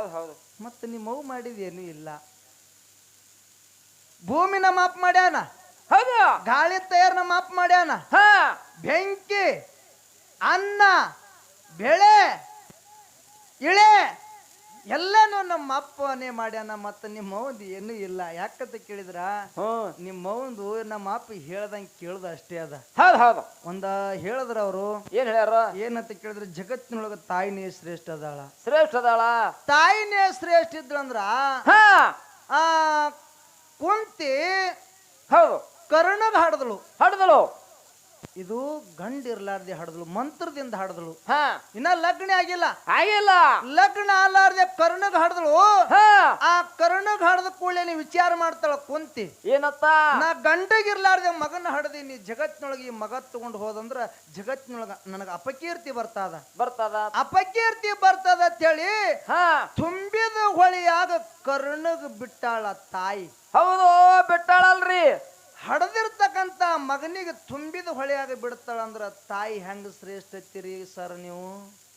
ಹೌದು ಹೌದು. ನಿಮ್ಮ ನಿಮ್ಮವು ಮಾಡಿದೇನು ಇಲ್ಲ? ಭೂಮಿ ನಮ್ಮ ಅಪ್ಪ ಮಾಡ್ಯಾನ? ಹೌದು. ಗಾಳಿ ತಯಾರನ ಮಾಪ್ ಮಾಡ್ಯಾನ? ಹಾ. ಬೆಂಕಿ ಅನ್ನ ಬೆಳೆ ಇಳೆ ಎಲ್ಲನೂ ನಮ್ಮ ಅಪ್ಪನೇ ಮಾಡ್ಯಾನ ಮತ್ತು ನಿಮ್ಮ ಅವಂದು ಏನೂ ಇಲ್ಲ. ಯಾಕಂತ ಕೇಳಿದ್ರ? ನಿಮ್ಮ ಮೌಂದು ನಮ್ಮ ಅಪ್ಪ ಹೇಳ್ದಂಗೆ ಕೇಳ್ದ ಅಷ್ಟೇ ಅದ. ಹೌದು ಹೌದು. ಒಂದ ಹೇಳಿದ್ರ ಅವರು. ಏನ್ ಹೇಳ್ಯಾರ? ಏನಂತ ಕೇಳಿದ್ರ? ಜಗತ್ತಿನೊಳಗ ತಾಯಿನೇ ಶ್ರೇಷ್ಠ ಅದಾಳ. ಶ್ರೇಷ್ಠ ಅದಾಳ? ತಾಯಿನೇ ಶ್ರೇಷ್ಠ ಇದ್ರಂದ್ರ ಹಾ. ಆ ಕುಂತಿ ಹೌದು. ಕರ್ಣದ ಹಾಡದಳು. ಹಡ್ದಳು. ಇದು ಗಂಡ ಇರ್ಲಾರ್ದೆ ಹಾಡದಳು ಮಂತ್ರದಿಂದ ಹಾಡದಳು. ಹಾ. ಇನ್ನ ಲಗ್ನ ಆಗಿಲ್ಲ. ಆಗಿಲ್ಲ. ಲಗ್ನ ಅಲ್ಲಾರ್ದೆ ಕರ್ಣಗ್ ಹಾಡದಳು. ಹಾ. ಆ ಕರ್ಣಗ್ ಹಾಡದ ಕೂಡಲೇ ವಿಚಾರ ಮಾಡ್ತಾಳ ಕುಂತಿ. ಏನಪ್ಪ? ನಾ ಗಂಡಗಿರ್ಲಾರ್ದೆ ಮಗನ ಹಡದೀನಿ ಜಗತ್ತಿನೊಳಗೆ ಈ ಮಗ ತಗೊಂಡು ಹೋದಂದ್ರ ಜಗತ್ತಿನೊಳಗ ನನಗ ಅಪಕೀರ್ತಿ ಬರ್ತದ. ಬರ್ತದ. ಅಪಕೀರ್ತಿ ಬರ್ತದ ಅಂತೇಳಿ ಹಾ. ತುಂಬಿದ ಹೊಳಿಯಾಗ ಕರ್ಣಗ್ ಬಿಟ್ಟಾಳ ತಾಯಿ. ಹೌದು ಬಿಟ್ಟಾಳಲ್ರಿ. ಹಡದಿರ್ತಕ್ಕಂತ ಮಗನಿಗೆ ತುಂಬಿದ ಹೊಳೆಯಾಗ ಬಿಡ್ತಾಳ ಅಂದ್ರ ತಾಯಿ ಹೆಂಗ ಶ್ರೇಷ್ಠ ಐತಿರಿ ಸರ್ ನೀವು?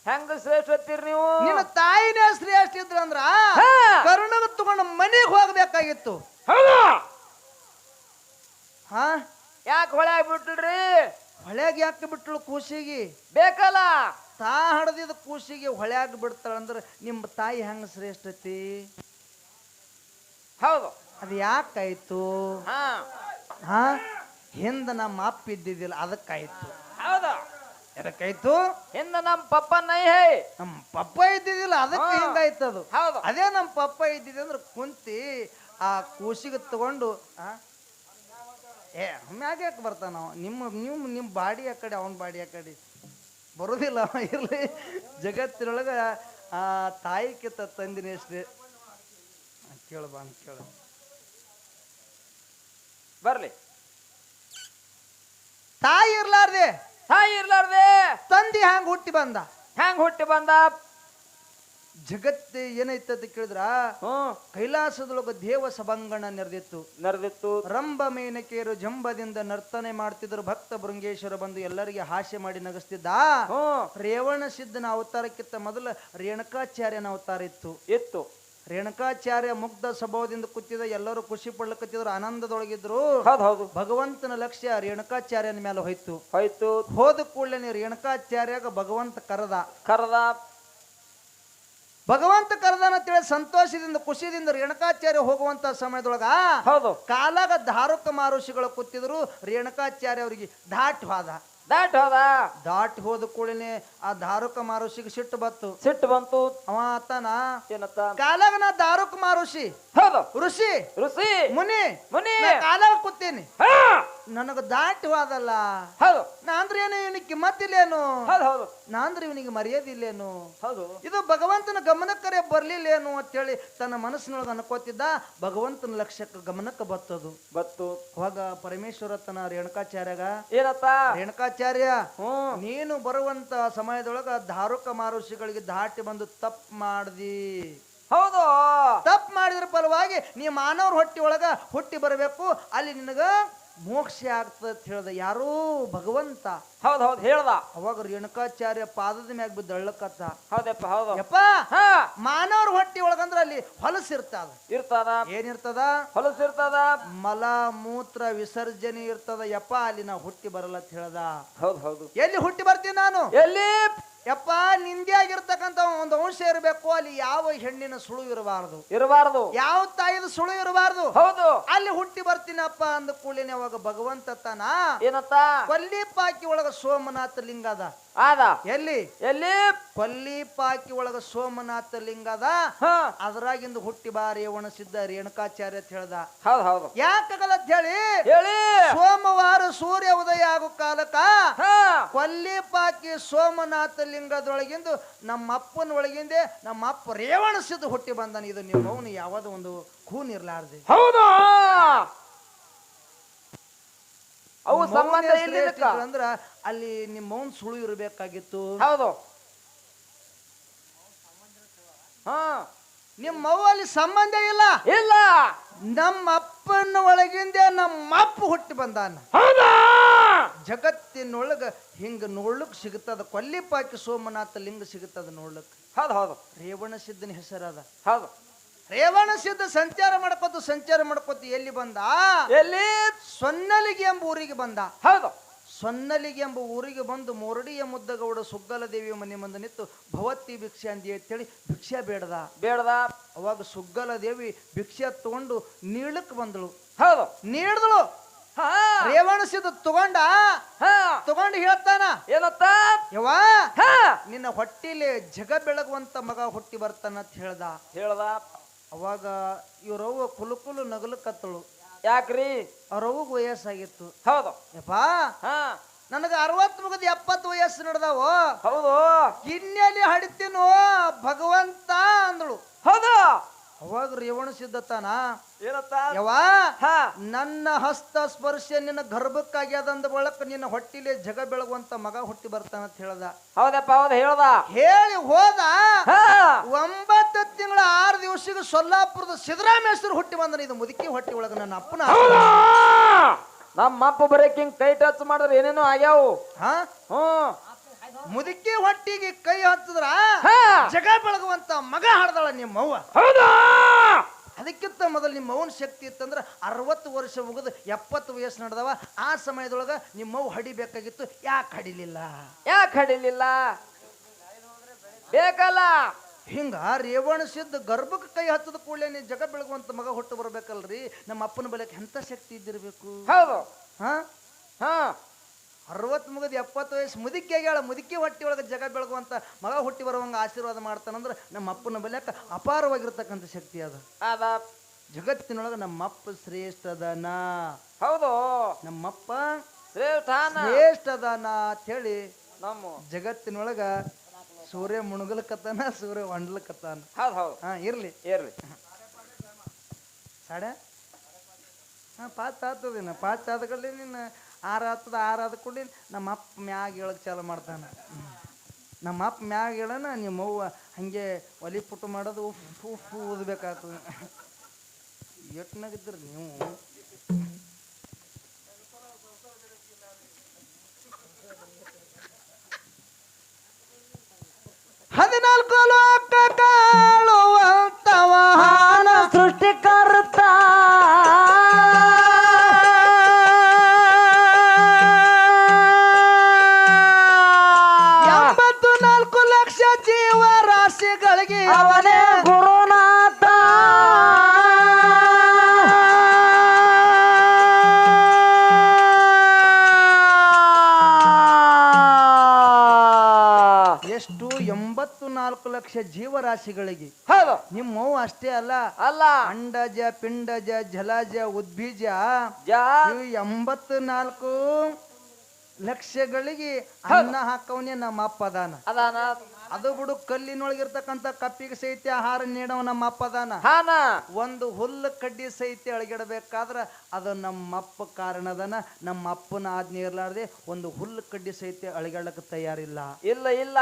ಹೆಂಗ ಶ್ರೇಷ್ಠ ನೀವು? ನಿನ್ನ ತಾಯಿನೇ ಶ್ರೇಷ್ಠ ಇದ್ರಂದ್ರ ಹಾ. ಕರುಣಗ ತಗೊಂಡು ಮನೆಗೆ ಹೋಗ್ಬೇಕಾಗಿತ್ತು. ಹೌದು? ಹಾ? ಯಾಕೆ ಹೊಳೆ ಆಗ್ಬಿಟ್ರಿ ಹೊಳ್ಯಾಗ ಯಾಕೆ ಬಿಟ್ಟಳು ಕೂಸಿಗೆ? ಬೇಕಲ್ಲ. ತಾ ಹಡದಿದ ಕೂಸಿಗೆ ಹೊಳ್ಯಾಗ ಬಿಡ್ತಾಳ ಅಂದ್ರ ನಿಮ್ಮ ತಾಯಿ ಹೆಂಗ ಶ್ರೇಷ್ಠ ಐತಿ ಹೌದು. ಅದು ಯಾಕಾಯ್ತು ಹಾ. ಹಾ? ಹಿಂದ ನಮ್ಮ ಅಪ್ಪ ಇದ್ದಿದ್ದಿಲ್ಲ ಅದಕ್ಕಾಯ್ತು. ಹೌದು. ಎದಕ್ಕಾಯ್ತು ಹಿಂದ ನಮ್ ಪಪ್ಪ ನೈ ಹೇ. ನಮ್ಮ ಪಪ್ಪ ಇದ್ದಿದ್ದಿಲ್ಲ ಅದಕ್ಕೆ ಹಿಂದಾಯ್ತು ಹಿಂಗಾಯ್ತು ಅದು. ಹೌದು. ಅದೇ ನಮ್ಮ ಪಪ್ಪ ಇದ್ದಿದ್ದೆ ಅಂದ್ರೆ ಕುಂತಿ ಆ ಕೂಸಿಗೆ ತಗೊಂಡು ಆ? ಏ ಮ್ಯಾಗ ಯಾಕೆ ಬರ್ತಾನ ನಿಮ್ಮ ನೀವು ನಿಮ್ಮ ಬಾಡಿ ಆ ಕಡೆ ಅವನ ಬಾಡಿ ಆ ಕಡೆ ಬರೋದಿಲ್ಲ ಅವ ಇರ್ಲಿ. ಜಗತ್ತಿನೊಳಗ ಆ ತಾಯಿಕಿತ್ತ ತಂದಿನಿ ಅಷ್ಟೇ. ಕೇಳು ಬಾ ಕೇಳು. ಬರ್ಲಿ. ತಾಯಿ ಇರ್ಲಾರ್ದೆ. ತಾಯಿ ಇರ್ಲಾರ್ದೆ. ತಂದಿ ಹ್ಯಾಂಗ ಹುಟ್ಟಿ ಬಂದ? ಹ್ಯಾಂಗ ಹುಟ್ಟಿ ಬಂದ? ಜಗತ್ತು ಏನೈತಂತ ಕೇಳಿದ್ರ? ಹ್ಮ್ ಕೈಲಾಸದೊಳಗ ದೇವ ಸಭಾಂಗಣ ನೆರೆದಿತ್ತು. ನೆರೆದಿತ್ತು. ರಂಭ ಮೇನಕೆಯರು ಜಂಬದಿಂದ ನರ್ತನೆ ಮಾಡ್ತಿದ್ರು. ಭಕ್ತ ಭೃಂಗೇಶ್ವರ ಬಂದು ಎಲ್ಲರಿಗೆ ಹಾಸ್ಯ ಮಾಡಿ ನಗಸ್ತಿದ್ದ? ರೇವಣ ಸಿದ್ಧನ ಅವತಾರಕ್ಕಿಂತ ಮೊದಲ ರೇಣುಕಾಚಾರ್ಯನ ಅವತಾರ ಇತ್ತು. ಇತ್ತು. ರೇಣುಕಾಚಾರ್ಯ ಮುಗ್ಧ ಸ್ವಭಾವದಿಂದ ಕೂತಿದ ಎಲ್ಲರೂ ಖುಷಿ ಪಡ್ಲಕತ್ತಿದ್ರು ಆನಂದದೊಳಗಿದ್ರು. ಹೌದು ಹೌದು. ಭಗವಂತನ ಲಕ್ಷ್ಯ ರೇಣುಕಾಚಾರ್ಯನ ಮೇಲೆ ಹೋಯ್ತು. ಹೋಯ್ತು. ಹೋದ ಕೂಡಲೇ ರೇಣುಕಾಚಾರ್ಯಾಗ ಭಗವಂತ ಕರೆದ. ಕರ್ದ. ಭಗವಂತ ಕರೆದನ ತಿಳಿ ಸಂತೋಷದಿಂದ ಖುಷಿಯಿಂದ ರೇಣುಕಾಚಾರ್ಯ ಹೋಗುವಂತ ಸಮಯದೊಳಗ ಹೌದು. ಕಾಲಾಗ ಧಾರುಕ ಮಾರುಷಿಗಳು ಕೂತಿದ್ರು ರೇಣುಕಾಚಾರ್ಯ ಅವರಿಗೆ ಧಾಟ್ ಹೋದ ದಾಟ್ ಹೋದ ದಾಟ್ ಹೋದ ಕೂಡಲೇ ಆ ದಾರುಕ ಮಾರುಷಿಗೆ ಸಿಟ್ಟು ಬಂತು. ಸಿಟ್ಟು ಬಂತು. ಅವ ಆತನ ಏನತ್ತ? ಕಾಲಾಗ ನಾ ದಾರುಕ ಮಾರುಷಿ. ಹೌದು. ಋಷಿ. ಋಷಿ. ಮುನಿ. ಮುನಿ. ಕಾಲಾಗ ಕೂತೀನಿ. ನನಗ ದಾಟಿ ಹೋದಲ್ಲ ಹೌದು. ನಾ ಅಂದ್ರೆ ಏನು ಇವನಿಗೆ ಮತ್ತಿಲ್ಲೇನು ಹೌದು ಹೌದು. ನಾ ಅಂದ್ರೆ ಇವನಿಗೆ ಮರ್ಯಾದಿಲ್ಲೇನು? ಹೌದು. ಇದು ಭಗವಂತನ ಗಮನಕ್ಕರೆ ಬರ್ಲಿಲ್ಲೇನು ಅಂತೇಳಿ ತನ್ನ ಮನಸ್ಸಿನೊಳಗೆ ಅನ್ಕೋತಿದ್ದ ಭಗವಂತನ ಲಕ್ಷ್ಯಕ್ಕೆ ಗಮನಕ್ಕೆ ಬತ್ತದು. ಬತ್ತು. ಹೋಗ ಪರಮೇಶ್ವರ ತನ್ನ ರೇಣುಕಾಚಾರ್ಯಗ ಏನತ್ತ ರೇಣುಕಾಚಾರ್ಯ ನೀನು ಬರುವಂತ ಸಮಯದೊಳಗ ಧಾರುಕ ಮಾರುಷಿಗಳಿಗೆ ದಾಟಿ ಬಂದು ತಪ್ಪು ಮಾಡ್ದಿ. ಹೌದು. ತಪ್ಪು ಮಾಡಿದ್ರ ಫಲವಾಗಿ ನೀ ಮಾನವ್ರ ಹೊಟ್ಟಿ ಒಳಗ ಹುಟ್ಟಿ ಬರಬೇಕು. ಅಲ್ಲಿ ನಿನಗ ಮೋಕ್ಷ ಆಗ್ತದೆ ಅಂತ ಹೇಳ್ದ. ಯಾರೋ ಭಗವಂತ. ಹೌದು ಹೌದು ಹೇಳ್ದ. ಅವಾಗ ರೇಣುಕಾಚಾರ್ಯ ಪಾದದ ಮ್ಯಾಗ ಬಿದ್ದು ಅಳ್ಳಕತ್ತ ಹೌದಪ್ಪ ಹೌದು ಯಪ್ಪ ಹಾ. ಮಾನವ್ರ ಹೊಟ್ಟಿ ಒಳಗಂದ್ರ ಅಲ್ಲಿ ಹೊಲಸಿರ್ತದ ಇರ್ತದ. ಏನಿರ್ತದ ಹೊಲಸಿರ್ತದ ಮಲ ಮೂತ್ರ ವಿಸರ್ಜನೆ ಇರ್ತದ. ಯಪ್ಪ ಅಲ್ಲಿ ನಾ ಹುಟ್ಟಿ ಬರಲ್ಲ ಅಂತ ಹೇಳ್ದ. ಹೌದು ಹೌದು. ಎಲ್ಲಿ ಹುಟ್ಟಿ ಬರ್ತೀನಿ ನಾನು? ಎಲ್ಲಿ? ಯಪ್ಪ ನಿಂದೆ ಆಗಿರ್ತಕ್ಕಂಥ ಒಂದು ಅಂಶ ಇರಬೇಕು ಅಲ್ಲಿ ಯಾವ ಹೆಣ್ಣಿನ ಸುಳು ಇರಬಾರದು. ಇರಬಾರದು. ಯಾವ ತಾಯಿದ ಸುಳು ಇರಬಾರದು. ಹೌದು. ಅಲ್ಲಿ ಹುಟ್ಟಿ ಬರ್ತೀನಪ್ಪ ಅಂದ ಕೂಡಲೇ ಅವಾಗ ಭಗವಂತ ತಾನ ಏನತ್ತ? ಕೊಲ್ಲಿಪಾಕಿ ಒಳಗ ಸೋಮನಾಥ ಲಿಂಗ ಅದ ಆದ? ಎಲ್ಲಿ? ಎಲ್ಲಿ? ಕೊಲ್ಲಿಪಾಕಿ ಒಳಗ ಸೋಮನಾಥ ಲಿಂಗ ಅದ. ಹಾ. ಅದ್ರಾಗಿಂದ ಹುಟ್ಟಿ ಬಾರಿ ಒಣಸಿದ್ದ ರೇಣುಕಾಚಾರ್ಯ ಅಂತ ಹೇಳ್ದ. ಹೌದು ಹೌದು. ಯಾಕಾಗಲ್ಲ ಅಂತ ಹೇಳಿ? ಹೇಳಿ. ಸೋಮವಾರ ಸೂರ್ಯ ಉದಯ ಆಗೋ ಕಾಲಕ್ಕ ಪಲ್ಲಿಪಾಕಿ ಕೊಲ್ಲಿಪಾಕಿ ಸೋಮನಾಥ ಲಿಂಗದೊಳಗಿಂದು ನಮ್ಮ ಅಪ್ಪನ ಒಳಗಿಂದೆ ನಮ್ಮ ಅಪ್ಪ ರೇವಣಸಿದ್ದು ಹುಟ್ಟಿ ಬಂದನ. ಇದು ನಿಮ್ಮ ಅವನು ಯಾವ್ದೋ ಒಂದು ಖೂನ್ ಇರ್ಲಾರ್ದೆ. ಹೌದು? ಅವು ಸಂಬಂಧ ಇಲ್ಲಿ ಅಂದ್ರ ಅಲ್ಲಿ ನಿಮ್ಮ ಮೌನ್ ಸುಳು ಇರಬೇಕಾಗಿತ್ತು. ಹೌದು. ಹಾ ನಿಮ್ಮ ಅವ್ವ ಅಲ್ಲಿ ಸಂಬಂಧ ಇಲ್ಲ. ಇಲ್ಲ. ನಮ್ಮ ಅಪ್ಪನ ಒಳಗಿಂದ ನಮ್ಮ ಅಪ್ಪ ಹುಟ್ಟಿ ಬಂದಾನ. ಹೌದಾ? ಜಗತ್ತಿನೊಳಗ ಹಿಂಗ ನೋಡ್ಲಕ್ ಸಿಗುತ್ತದ ಕೊಲ್ಲಿಪಾಕಿ ಸೋಮನಾಥ ಲಿಂಗ ಸಿಗುತ್ತದ ನೋಡ್ಲಕ್. ಹೌದು ಹೌದು. ರೇವಣ ಸಿದ್ಧನ ಹೆಸರದ. ಹೌದು. ರೇವಣ ಸಿದ್ಧ ಸಂಚಾರ ಮಾಡ್ಕೊತು ಸಂಚಾರ ಮಾಡ್ಕೋತ ಎಲ್ಲಿ ಬಂದ? ಎಲ್ಲಿ? ಸೊನ್ನಲಿಗೆ ಎಂಬ ಊರಿಗೆ ಬಂದ. ಹೌದು. ಸೊನ್ನಲಿಗೆ ಎಂಬ ಊರಿಗೆ ಬಂದು ಮೋರಡಿಯ ಮುದ್ದಗೌಡ ಸುಗ್ಗಲ ದೇವಿ ಮನೆ ಮುಂದೆ ನಿಂತು ಭವತಿ ಭಿಕ್ಷೆ ಅಂದಿ ಅಂತೇಳಿ ಭಿಕ್ಷೆ ಬೇಡದ. ಬೇಡದ. ಅವಾಗ ಸುಗ್ಗಲ ದೇವಿ ಭಿಕ್ಷೆ ತಗೊಂಡು ನೀಳಕ್ ಬಂದಳು. ಹೌದು. ನೀಡಿದಳು ಹಾ. ರೇವಣ ಸಿದ್ಧ ತಗೊಂಡ? ಹಾ. ತಗೊಂಡು ಹೇಳ್ತಾನ? ಏನತ್ತ? ಯವ್ವಾ ನಿನ್ನ ಹೊಟ್ಟಿಲಿ ಜಗ ಬೆಳಗುವಂತ ಮಗ ಹುಟ್ಟಿ ಬರ್ತಾನ ಅಂತ ಹೇಳ್ದ. ಹೇಳದ. ಅವಾಗ ಇವ್ರವ್ವ ಕುಲು ಕುಲು ನಗಲು ಕತ್ತಳು. ಯಾಕ್ರಿ? ಅವ್ರವ್ಗ ವಯಸ್ಸಾಗಿತ್ತು. ಹೌದು. ಯಪ್ಪಾ ಹಾ. ನನಗೆ ಅರವತ್ತು ಮುಗಿದ ಎಪ್ಪತ್ತು ವಯಸ್ಸು ನಡೆದಾವು. ಹೌದು. ಇನ್ನೆಲ್ಲಿ ಹಡಿತೀನೋ ಭಗವಂತ ಅಂದಳು. ಹೌದು. ಅವಾಗ ರೇವಣ ಸಿದ್ಧತಾನ ಏನತ್ತ? ಯವ್ವಾ ಹಾ. ನನ್ನ ಹಸ್ತ ಸ್ಪರ್ಶ ನಿನ್ನ ಗರ್ಭಕ್ಕಾಗ್ಯದಂದ ಬಳಕ ನಿನ್ನ ಹೊಟ್ಟಿಲೆ ಜಗ ಬೆಳಗುವಂತ ಮಗ ಹುಟ್ಟಿ ಬರ್ತಾನ ಅಂತ ಹೇಳ್ದ. ಹೌದಪ್ಪ ಹೌದು ಹೇಳದ. ಹೇಳಿ ಹೋದ. ಹಾ. ಒಂಬತ್ತು ತಿಂಗಳ ಆರು ದಿವಸಕ್ಕೆ ಸೊಲ್ಲಾಪುರದ ಸಿದ್ದರಾಮೇಶ್ವರ ಹುಟ್ಟಿ ಬಂದನ ಇದು ಮುದುಕಿ ಹೊಟ್ಟಿ ಒಳಗ ನನ್ನ ಅಪ್ಪನ ನಮ್ಮ ಅಪ್ಪ ಬರೇಕಿಂಗ್ ಕೈ ಟಚ್ ಮಾಡಿದ್ರೆ ಏನೇನೋ ಆಗ್ಯಾವು. ಹಾ? ಹ್ಮ್. ಮುದುಕಿ ಹೊಟ್ಟಿಗೆ ಕೈ ಹತ್ತಿದ್ರ ಹಾ. ಜಗ ಬೆಳಗುವಂತ ಮಗ ಹಾಡ್ದಾಳ ನಿಮ್ಮವ್ವ. ಹೌದಾ? ಅದಕ್ಕಿಂತ ಮೊದಲು ನಿಮ್ಮ ಅವನ ಶಕ್ತಿ ಇತ್ತಂದ್ರೆ ಅರವತ್ತು ವರ್ಷ ಮುಗಿದು ಎಪ್ಪತ್ತು ವಯಸ್ಸು ನಡೆದವ ಆ ಸಮಯದೊಳಗ ನಿಮ್ಮವ್ವ ಹಡಿಬೇಕಾಗಿತ್ತು. ಯಾಕೆ ಹಡಿಲಿಲ್ಲ? ಯಾಕೆ ಹಡಿಲಿಲ್ಲ? ಬೇಕಲ್ಲ? ಹಿಂಗ ರೇವಣ ಸಿದ್ಧ ಗರ್ಭಕ್ಕೆ ಕೈ ಹತ್ತದ ಕೂಡಲೇ ನೀ ಜಗ ಬೆಳಗುವಂತ ಮಗ ಹುಟ್ಟು ಬರ್ಬೇಕಲ್ರಿ. ನಮ್ಮ ಅಪ್ಪನ ಬಲಕ್ಕೆ ಎಂತ ಶಕ್ತಿ ಇದ್ದಿರ್ಬೇಕು? ಹೌದು. ಹಾ? ಅರವತ್ತು ಮುಗಿದು ಎಪ್ಪತ್ತು ವಯಸ್ಸು ಮುದುಕಿ ಆಗ್ಯಾಳ ಮುದುಕಿ ಹೊಟ್ಟಿ ಒಳಗೆ ಜಗ ಬೆಳಗುವಂತ ಮಗ ಹುಟ್ಟಿ ಬರುವಂಗ ಆಶೀರ್ವಾದ ಮಾಡ್ತಾನಂದ್ರೆ ನಮ್ಮ ಅಪ್ಪನ ಬಲ್ಯಾಕ ಅಪಾರವಾಗಿರ್ತಕ್ಕಂಥ ಶಕ್ತಿ ಅದು. ಅದ. ಜಗತ್ತಿನೊಳಗೆ ನಮ್ಮಪ್ಪ ಶ್ರೇಷ್ಠ ದನ ಹೌದು. ನಮ್ಮಪ್ಪ ಶ್ರೇಷ್ಠ ಶ್ರೇಷ್ಠ ದನ ಅಂತ ಹೇಳಿ ನಮ್ಮ ಜಗತ್ತಿನೊಳಗ ಸೂರ್ಯ ಮುಣಗಲಕತ್ತಾನ ಸೂರ್ಯ ಹೌದು. ಹಾ ಇರ್ಲಿ. ಇರ್ಲಿ. ಸಾಡೆ? ಹಾ ಪಾತ್ ಆತದೇನ ಪಾಚ್ ಆದ ಕಡೆ ನಿನ್ನ ಆರು ಆತದ ಆರು ಆದ ಕೂಡಲಿ ನಮ್ಮ ಅಪ್ಪ ಮ್ಯಾಗ ಹೇಳಕ್ ಚಾಲು ಮಾಡ್ತಾನೆ. ನಮ್ಮ ಅಪ್ಪ ಮ್ಯಾಗ ಹೇಳನ, ನಿಮ್ಮ ಅವ್ವ ಹಂಗೆ ಒಲಿ ಪುಟ್ಟು ಮಾಡೋದು ಉಪ್ಪು ಉಪ್ಪು ಊದ್ಬೇಕಾಗ್ತದೆ ಎಟ್ನಾಗಿದ್ರಿ ನೀವು? ಹದಿನಾಲ್ಕು ಅವನೇ ಗುರುನಾಥ. ಎಷ್ಟು ಎಂಬತ್ತು ನಾಲ್ಕು ಲಕ್ಷ ಜೀವರಾಶಿಗಳಿಗೆ. ಹೌದು. ನಿಮ್ಮವು ಅಷ್ಟೇ ಅಲ್ಲ. ಅಲ್ಲ. ಅಂಡಜ ಪಿಂಡಜ ಜಲಜ ಉದ್ಬೀಜ ಜ. ಇವು ಎಂಬತ್ತು ನಾಲ್ಕು ಲಕ್ಷಗಳಿಗೆ ಅನ್ನ ಹಾಕವನೇ ನಮ್ಮ ಅಪ್ಪದಾನ ಅದಾನ. ಅದು ಬಿಡು ಕಲ್ಲಿನೊಳಗಿರ್ತಕ್ಕಂಥ ಕಪ್ಪಿಗೆ ಸಹಿತ ಆಹಾರ ನೀಡವ ನಮ್ಮ ಅಪ್ಪದಾನ ಒಂದು ಹುಲ್ಲು ಕಡ್ಡಿ ಸಹಿತ ಅಳಗಿಡಬೇಕಾದ್ರ ಅದು ನಮ್ಮಪ್ಪ ಕಾರಣದನ ನಮ್ಮ ಅಪ್ಪನ ಆಜ್ಞೆ ಇರ್ಲಾರ್ದೆ ಒಂದು ಹುಲ್ಲು ಕಡ್ಡಿ ಸಹಿತ ಅಳಗಾಡಕ್ಕೆ ತಯಾರಿಲ್ಲ. ಇಲ್ಲ ಇಲ್ಲ.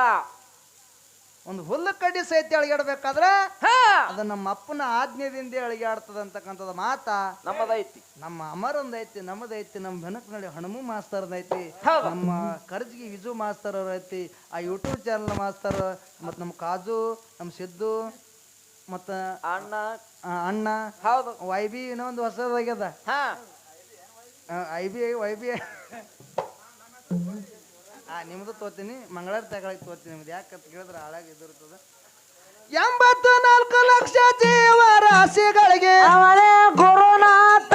ಒಂದು ಹುಲ್ಲು ಕಡ್ಡಿ ಸಹಿತ ಅಳಗಾಡ್ಬೇಕಾದ್ರ ಹಾ. ಅದು ನಮ್ಮ ಅಪ್ಪನ ಆಜ್ಞೆದಿಂದ ಅಳಗಾಡ್ತದ ಅಂತಕ್ಕಂಥದ್ದು ಮಾತ. ನಮ್ಮದೈತಿ ನಮ್ಮ ಅಮರಂದೈತಿ ನಮ್ಮದೈತಿ ನಮ್ಮ ಬೆನಕನಳ್ಳಿ ಹಣಮು ಮಾಸ್ತರ್ದೈತಿ. ನಮ್ಮ ಕರ್ಜಿಗೆ ವಿಜು ಮಾಸ್ತರ್ ಅವ್ರ ಐತಿ ಆ ಯೂಟ್ಯೂಬ್ ಚಾನಲ್ ಮಾಸ್ತರ್ ಮತ್ತು ನಮ್ಮ ಕಾಜು ನಮ್ಮ ಸಿದ್ದು ಮತ್ತು ಅಣ್ಣ. ಅಣ್ಣ. ಹೌದು. ವೈ ಬಿ ಇನ್ನೊಂದು ಹೊಸದಾಗ್ಯದ. ಹಾ. I B I Y B ಆ ನಿಮ್ದು ತೋತೀನಿ ಮಂಗಳಾರ ತಗೊಳಕ್ ತೋತೀನಿ ನಿಮ್ದು. ಯಾಕಂತ ಕೇಳಿದ್ರೆ ಹಾಳಾಗಿ ಇದಿರ್ತದ ಎಂಬತ್ತು ನಾಲ್ಕು ಲಕ್ಷ ಜೀವ ರಾಶಿಗಳಿಗೆ ಅವನೇ ಗುರುನಾಥ.